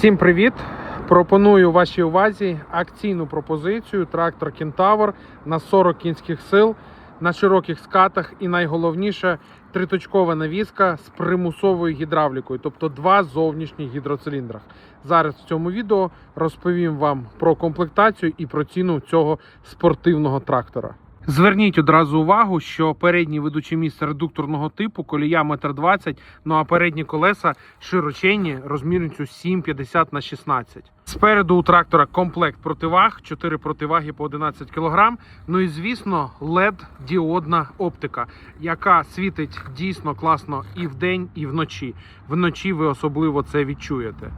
Всім привіт! Пропоную вашій увазі акційну пропозицію трактор Кентавр на 40 кінських сил на широких скатах і найголовніше триточкова навіска з примусовою гідравлікою, тобто два зовнішні гідроциліндрах. Зараз в цьому відео розповім вам про комплектацію і про ціну цього спортивного трактора. Зверніть одразу увагу, що передній ведучий місце редукторного типу колія 1,20 м, ну а передні колеса широченні розмірністю 7,50 на 16. Спереду у трактора комплект противаг, 4 противаги по 11 кг. Ну і звісно, led діодна оптика, яка світить дійсно класно і вдень, і вночі. Вночі ви особливо це відчуєте.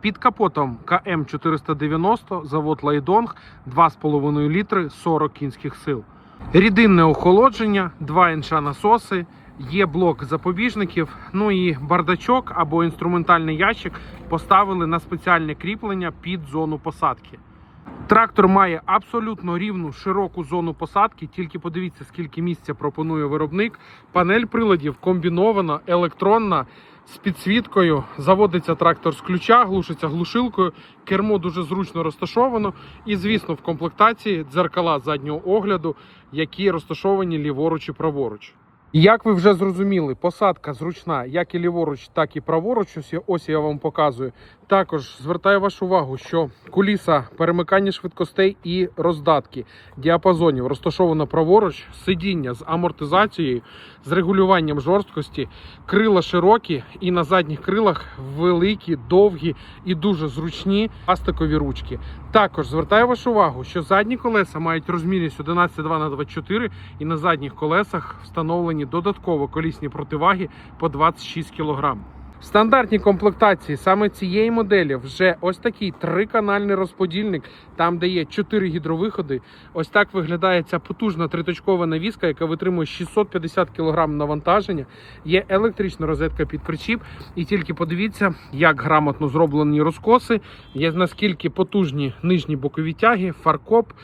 Під капотом КМ 490, завод Лайдонг, 2,5 літри, 40 кінських сил. Рідинне охолодження, два інша насоси, є блок запобіжників, ну і бардачок або інструментальний ящик поставили на спеціальне кріплення під зону посадки. Трактор має абсолютно рівну широку зону посадки. Тільки подивіться, скільки місця пропонує виробник. Панель приладів комбінована, електронна з підсвіткою. Заводиться трактор з ключа, глушиться глушилкою. Кермо дуже зручно розташовано. І, звісно, в комплектації дзеркала заднього огляду, які розташовані ліворуч і праворуч. Як ви вже зрозуміли, посадка зручна як і ліворуч, так і праворуч. Ось я- вам показую. Також звертаю вашу увагу, що куліса перемикання швидкостей і роздатки діапазонів розташовано праворуч, сидіння з амортизацією, з регулюванням жорсткості, крила широкі і на задніх крилах великі, довгі і дуже зручні пластикові ручки. Також звертаю вашу увагу, що задні колеса мають розмірність 11,2 на 24 і на задніх колесах встановлені додатково колісні противаги по 26 кг. В стандартній комплектації саме цієї моделі вже ось такий триканальний розподільник, там де є 4 гідровиходи. Ось так виглядає ця потужна триточкова навіска, яка витримує 650 кг навантаження. Є електрична розетка під причіп. І тільки подивіться, як грамотно зроблені розкоси, є наскільки потужні нижні бокові тяги, фаркоп, е,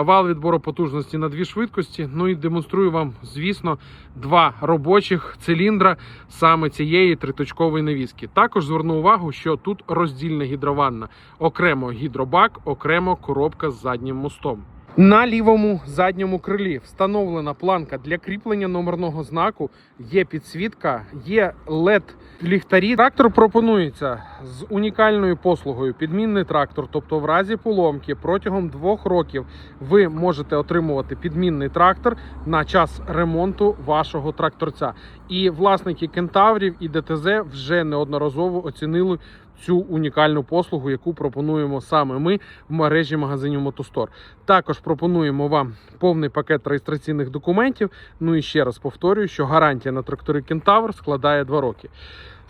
вал відбору потужності на дві швидкості. Ну і демонструю вам, звісно, два робочих циліндра саме цієї триточкової навіски. Також зверну увагу, що тут роздільна гідрованна, окремо гідробак, окремо коробка з заднім мостом. На лівому задньому крилі встановлена планка для кріплення номерного знаку. Є підсвітка, є led ліхтарі. Трактор пропонується з унікальною послугою підмінний трактор. Тобто, в разі поломки протягом двох років ви можете отримувати підмінний трактор на час ремонту вашого тракторця. І власники кентаврів і ДТЗ вже неодноразово оцінили цю унікальну послугу, яку пропонуємо саме ми в мережі магазинів Мотостор. Також пропонуємо вам повний пакет реєстраційних документів. Ну і ще раз повторюю, що гарантія на трактори Кентавр складає 2 роки.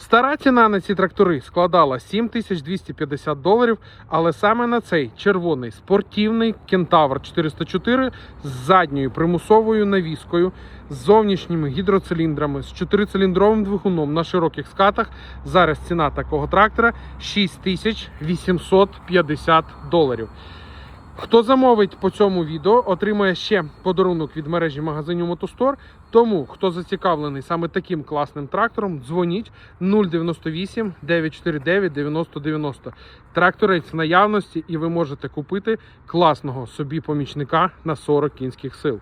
Стара ціна на ці трактори складала 7250 доларів, але саме на цей червоний спортивний Кентавр 404 з задньою примусовою навіскою, з зовнішніми гідроциліндрами, з чотирициліндровим двигуном на широких скатах. Зараз ціна такого трактора 6850 доларів. Хто замовить по цьому відео, отримає ще подарунок від мережі магазинів Мотостор. Тому, хто зацікавлений саме таким класним трактором, дзвоніть 098 949 9090. Тракторець в наявності, і ви можете купити класного собі помічника на 40 кінських сил.